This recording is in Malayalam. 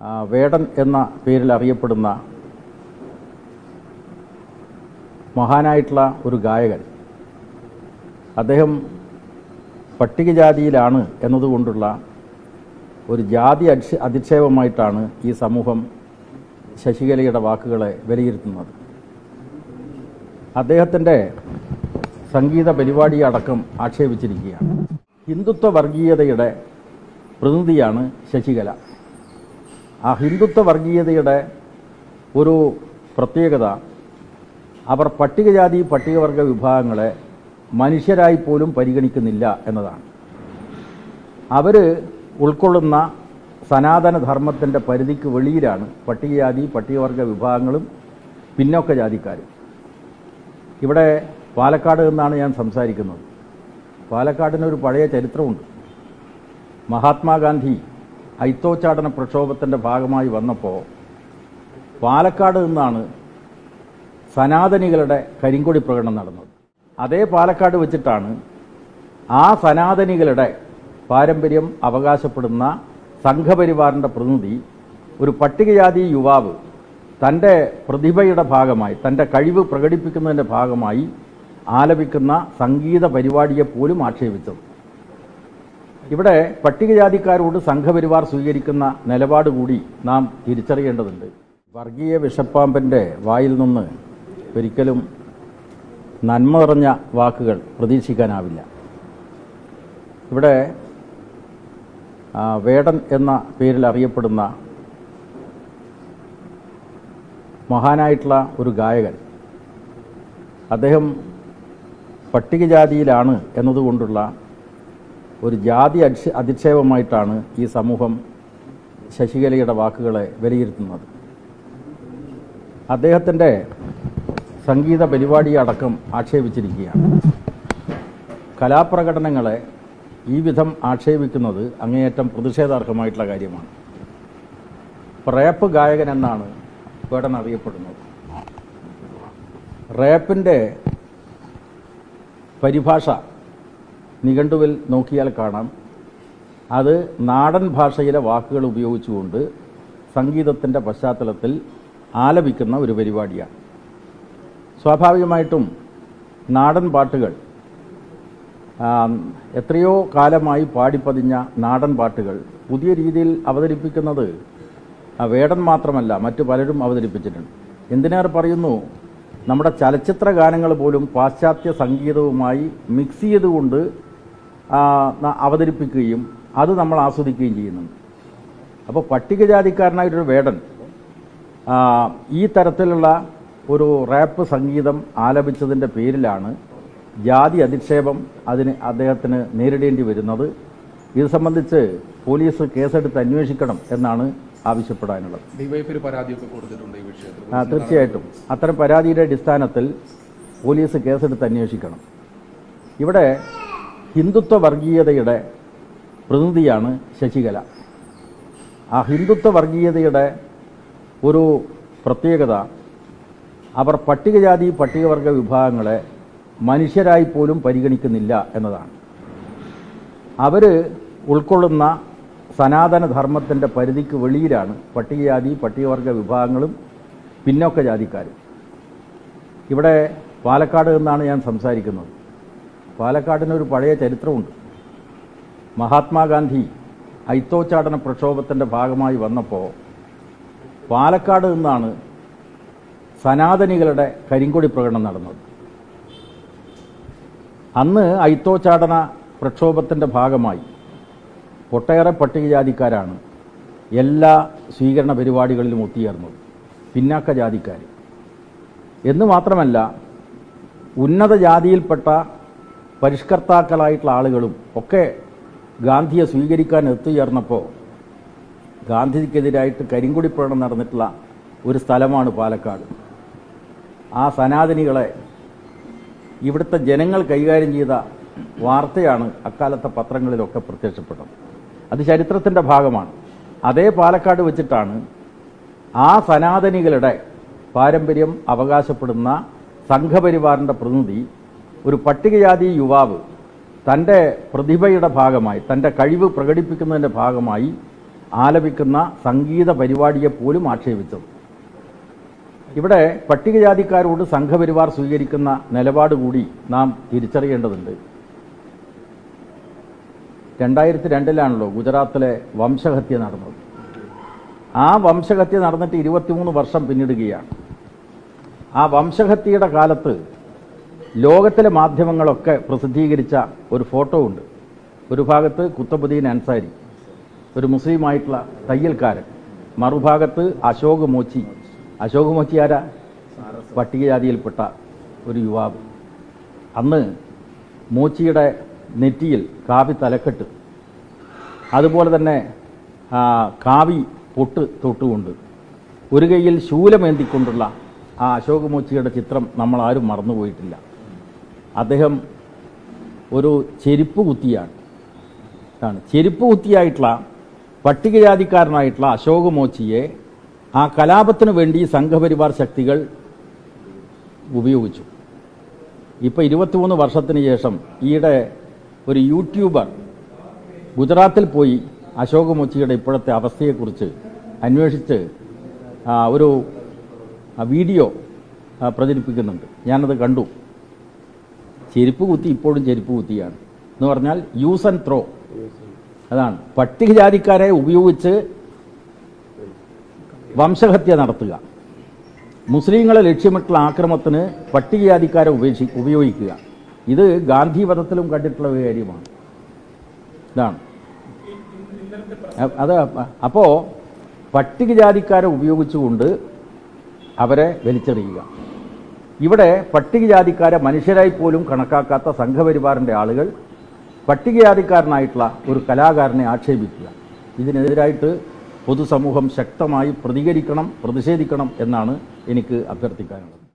വേടൻ എന്ന പേരിൽ അറിയപ്പെടുന്ന മഹാനായിട്ടുള്ള ഒരു ഗായകൻ. അദ്ദേഹം പട്ടികജാതിയിലാണ് എന്നതുകൊണ്ടുള്ള ഒരു ജാതി അധിക്ഷ അധിക്ഷേപമായിട്ടാണ് ഈ സമൂഹം ശശികലയുടെ വാക്കുകളെ വിലയിരുത്തുന്നത്. അദ്ദേഹത്തിന്റെ സംഗീത പരിപാടി അടക്കം ആക്ഷേപിച്ചിരിക്കുകയാണ്. ഹിന്ദുത്വ വർഗീയതയുടെ പ്രതിനിധിയാണ് ശശികല. ആ ഹിന്ദുത്വ വർഗീയതയുടെ ഒരു പ്രത്യേകത. അവർ പട്ടികജാതി പട്ടികവർഗ വിഭാഗങ്ങളെ മനുഷ്യരായി പോലും പരിഗണിക്കുന്നില്ല എന്നതാണ്. അവർ ഉൾക്കൊള്ളുന്ന സനാതനധർമ്മത്തിന്റെ പരിധിക്ക് വെളിയിലാണ് പട്ടികജാതി പട്ടികവർഗ വിഭാഗങ്ങളും പിന്നോക്ക ജാതിക്കാരും. ഇവിടെ പാലക്കാട് നിന്നാണ് ഞാൻ സംസാരിക്കുന്നത്. പാലക്കാടിനൊരു പഴയ ചരിത്രമുണ്ട്. മഹാത്മാഗാന്ധി ഐത്തോച്ചാടന പ്രക്ഷോഭത്തിന്റെ ഭാഗമായി വന്നപ്പോൾ പാലക്കാട് നിന്നാണ് സനാതനികളുടെ കരിങ്കൊടി പ്രകടനം നടന്നത്. അതേ പാലക്കാട് വെച്ചിട്ടാണ് ആ സനാതനികളുടെ പാരമ്പര്യം അവകാശപ്പെടുന്ന സംഘപരിവാറിന്റെ പ്രതിനിധി ഒരു പട്ടികജാതി യുവാവ് തന്റെ പ്രതിഭയുടെ ഭാഗമായി തന്റെ കഴിവ് പ്രകടിപ്പിക്കുന്നതിന്റെ ഭാഗമായി ആലപിക്കുന്ന സംഗീത പരിപാടിയെ പോലും ആക്ഷേപിച്ചത്. ഇവിടെ പട്ടികജാതിക്കാരോട് സംഘപരിവാർ സ്വീകരിക്കുന്ന നിലപാട് കൂടി നാം തിരിച്ചറിയേണ്ടതുണ്ട്. വർഗീയ വിഷപ്പാമ്പന്റെ വായിൽ നിന്ന് ഒരിക്കലും നന്മ നിറഞ്ഞ വാക്കുകൾ പ്രതീക്ഷിക്കാനാവില്ല. ഇവിടെ വേടൻ എന്ന പേരിൽ അറിയപ്പെടുന്ന മഹാനായിട്ടുള്ള ഒരു ഗായകൻ. അദ്ദേഹം പട്ടികജാതിയിലാണ് എന്നതുകൊണ്ടുള്ള ഒരു ജാതി അധിക്ഷ അധിക്ഷേപമായിട്ടാണ് ഈ സമൂഹം ശശികലയുടെ വാക്കുകളെ വിലയിരുത്തുന്നത്. അദ്ദേഹത്തിന്റെ സംഗീത പരിപാടി അടക്കം ആക്ഷേപിച്ചിരിക്കുകയാണ്. കലാപ്രകടനങ്ങളെ ഈ വിധം ആക്ഷേപിക്കുന്നത് അങ്ങേയറ്റം പ്രതിഷേധാർഹമായിട്ടുള്ള കാര്യമാണ്. റേപ്പ് ഗായകൻ എന്നാണ് വേടൻ അറിയപ്പെടുന്നത്. റേപ്പിന്റെ പരിഭാഷ നിഘണ്ടുവിൽ നോക്കിയാൽ കാണാം. അത് നാടൻ ഭാഷയിലെ വാക്കുകൾ ഉപയോഗിച്ചുകൊണ്ട് സംഗീതത്തിന്റെ പശ്ചാത്തലത്തിൽ ആലപിക്കുന്ന ഒരു പരിപാടിയാണ്. സ്വാഭാവികമായിട്ടും നാടൻ പാട്ടുകൾ എത്രയോ കാലമായി പാടിപ്പതിഞ്ഞ നാടൻ പാട്ടുകൾ പുതിയ രീതിയിൽ അവതരിപ്പിക്കുന്നത് വേടൻ മാത്രമല്ല മറ്റു പലരും അവതരിപ്പിച്ചിട്ടുണ്ട്. എന്തിനേറെ പറയുന്നു? നമ്മുടെ ചലച്ചിത്ര ഗാനങ്ങൾ പോലും പാശ്ചാത്യ സംഗീതവുമായി മിക്സ് ചെയ്തുകൊണ്ട് അവതരിപ്പിക്കുകയും അത് നമ്മൾ ആസ്വദിക്കുകയും ചെയ്യുന്നുണ്ട്. അപ്പോൾ പട്ടികജാതിക്കാരനായിട്ടൊരു വേടൻ ഈ തരത്തിലുള്ള ഒരു റാപ്പ് സംഗീതം ആലപിച്ചതിന്റെ പേരിലാണ് ജാതി അധിക്ഷേപം അതിന് അദ്ദേഹത്തിന് നേരിടേണ്ടി വരുന്നത്. ഇത് സംബന്ധിച്ച് പോലീസ് കേസെടുത്ത് അന്വേഷിക്കണം എന്നാണ് ആവശ്യപ്പെടാനുള്ളത്. തീർച്ചയായിട്ടും. അത്തരം പരാതിയുടെ അടിസ്ഥാനത്തിൽ പോലീസ് കേസെടുത്ത് അന്വേഷിക്കണം. ഇവിടെ ഹിന്ദുത്വ വർഗീയതയുടെ പ്രതിനിധിയാണ് ശശികല. ആ ഹിന്ദുത്വ വർഗീയതയുടെ ഒരു പ്രത്യേകത അവർ പട്ടികജാതി പട്ടികവർഗ വിഭാഗങ്ങളെ മനുഷ്യരായി പോലും പരിഗണിക്കുന്നില്ല എന്നതാണ്. അവർ ഉൾക്കൊള്ളുന്ന സനാതനധർമ്മത്തിന്റെ പരിധിക്ക് വെളിയിലാണ് പട്ടികജാതി പട്ടികവർഗ വിഭാഗങ്ങളും പിന്നോക്ക ജാതിക്കാരും. ഇവിടെ പാലക്കാട് നിന്നാണ് ഞാൻ സംസാരിക്കുന്നത്. പാലക്കാടിനൊരു പഴയ ചരിത്രമുണ്ട്. മഹാത്മാഗാന്ധി ഐത്തോച്ചാടന പ്രക്ഷോഭത്തിന്റെ ഭാഗമായി വന്നപ്പോൾ പാലക്കാട് നിന്നാണ് സനാതനികളുടെ കരിങ്കൊടി പ്രകടനം നടന്നത്. അന്ന് ഐത്തോച്ചാടന പ്രക്ഷോഭത്തിന്റെ ഭാഗമായി ഒട്ടേറെ പട്ടികജാതിക്കാരാണ് എല്ലാ സ്വീകരണ പരിപാടികളിലും ഒത്തുചേർന്നത്. പിന്നാക്ക ജാതിക്കാർ എന്ന് മാത്രമല്ല ഉന്നത ജാതിയിൽപ്പെട്ട പരിഷ്കർത്താക്കളായിട്ടുള്ള ആളുകളും ഒക്കെ ഗാന്ധിയെ സ്വീകരിക്കാൻ എത്തുചേർന്നപ്പോൾ ഗാന്ധിജിക്കെതിരായിട്ട് കരിങ്കൊടി പ്രകടനം നടന്നിട്ടുള്ള ഒരു സ്ഥലമാണ് പാലക്കാട്. ആ സനാതനികളെ ഇവിടുത്തെ ജനങ്ങൾ കൈകാര്യം ചെയ്ത വാർത്തയാണ് അക്കാലത്തെ പത്രങ്ങളിലൊക്കെ പ്രത്യക്ഷപ്പെട്ടത്. അത് ചരിത്രത്തിന്റെ ഭാഗമാണ്. അതേ പാലക്കാട് വെച്ചിട്ടാണ് ആ സനാതനികളുടെ പാരമ്പര്യം അവകാശപ്പെടുന്ന സംഘപരിവാറിന്റെ പ്രതിനിധി ഒരു പട്ടികജാതി യുവാവ് തന്റെ പ്രതിഭയുടെ ഭാഗമായി തന്റെ കഴിവ് പ്രകടിപ്പിക്കുന്നതിന്റെ ഭാഗമായി ആലപിക്കുന്ന സംഗീത പരിപാടിയെ പോലും ആക്ഷേപിച്ചത്. ഇവിടെ പട്ടികജാതിക്കാരോട് സംഘപരിവാർ സ്വീകരിക്കുന്ന നിലപാട് കൂടി നാം തിരിച്ചറിയേണ്ടതുണ്ട്. രണ്ടായിരത്തി രണ്ടിലാണല്ലോ ഗുജറാത്തിലെ വംശഹത്യ നടന്നത്. ആ വംശഹത്യ നടന്നിട്ട് ഇരുപത്തിമൂന്ന് വർഷം പിന്നിടുകയാണ്. ആ വംശഹത്യയുടെ കാലത്ത് ലോകത്തിലെ മാധ്യമങ്ങളൊക്കെ പ്രസിദ്ധീകരിച്ച ഒരു ഫോട്ടോ ഉണ്ട്. ഒരു ഭാഗത്ത് കുത്തബുദ്ദീൻ അൻസാരി ഒരു മുസ്ലിമായിട്ടുള്ള തയ്യൽക്കാരൻ. മറുഭാഗത്ത് അശോക് മോച്ചി. അശോക് മോച്ചി ആരാ? പട്ടികജാതിയിൽപ്പെട്ട ഒരു യുവാവ്. അന്ന് മോച്ചിയുടെ നെറ്റിയിൽ കാവി തലക്കെട്ട്. അതുപോലെ തന്നെ കാവി പൊട്ട് തൊട്ടുകൊണ്ട്. ഒരു കൈയിൽ ശൂലമേന്തിക്കൊണ്ടുള്ള ആ അശോക് മോച്ചിയുടെ ചിത്രം നമ്മൾ ആരും മറന്നുപോയിട്ടില്ല. അദ്ദേഹം ഒരു ചെരുപ്പ് കുത്തിയാണ്. ആണ് ചെരുപ്പ് കുത്തിയായിട്ടുള്ള പട്ടികജാതിക്കാരനായിട്ടുള്ള അശോക് മോച്ചിയെ ആ കലാപത്തിന് വേണ്ടി സംഘപരിവാർ ശക്തികൾ ഉപയോഗിച്ചു. ഇപ്പോൾ ഇരുപത്തിമൂന്ന് വർഷത്തിന് ശേഷം ഈയിടെ ഒരു യൂട്യൂബർ ഗുജറാത്തിൽ പോയി അശോക് മോച്ചിയുടെ ഇപ്പോഴത്തെ അവസ്ഥയെക്കുറിച്ച് അന്വേഷിച്ച് ഒരു വീഡിയോ പ്രചരിപ്പിക്കുന്നുണ്ട്. ഞാനത് കണ്ടു. ചെരുപ്പ് കുത്തി ഇപ്പോഴും ചെരുപ്പ് കുത്തിയാണ്. എന്ന് പറഞ്ഞാൽ യൂസ് ആൻഡ് ത്രോ അതാണ്. പട്ടികജാതിക്കാരെ ഉപയോഗിച്ച് വംശഹത്യ നടത്തുക. മുസ്ലിങ്ങളെ ലക്ഷ്യമിട്ടുള്ള ആക്രമത്തിന് പട്ടികജാതിക്കാരെ ഉപേക്ഷി ഉപയോഗിക്കുക. ഇത് ഗാന്ധി വധത്തിലും കണ്ടിട്ടുള്ള ഒരു കാര്യമാണ്. ഇതാണ്. അത് അപ്പോൾ പട്ടികജാതിക്കാരെ ഉപയോഗിച്ചുകൊണ്ട് അവരെ വലിച്ചെറിയുക. ഇവിടെ പട്ടികജാതിക്കാരെ മനുഷ്യരായി പോലും കണക്കാക്കാത്ത സംഘപരിവാറിന്റെ ആളുകൾ പട്ടികജാതിക്കാരനായിട്ടുള്ള ഒരു കലാകാരനെ ആക്ഷേപിക്കുക. ഇതിനെതിരായിട്ട് പൊതുസമൂഹം ശക്തമായി പ്രതികരിക്കണം പ്രതിഷേധിക്കണം എന്നാണ് എനിക്ക് അഭ്യർത്ഥിക്കാനുള്ളത്.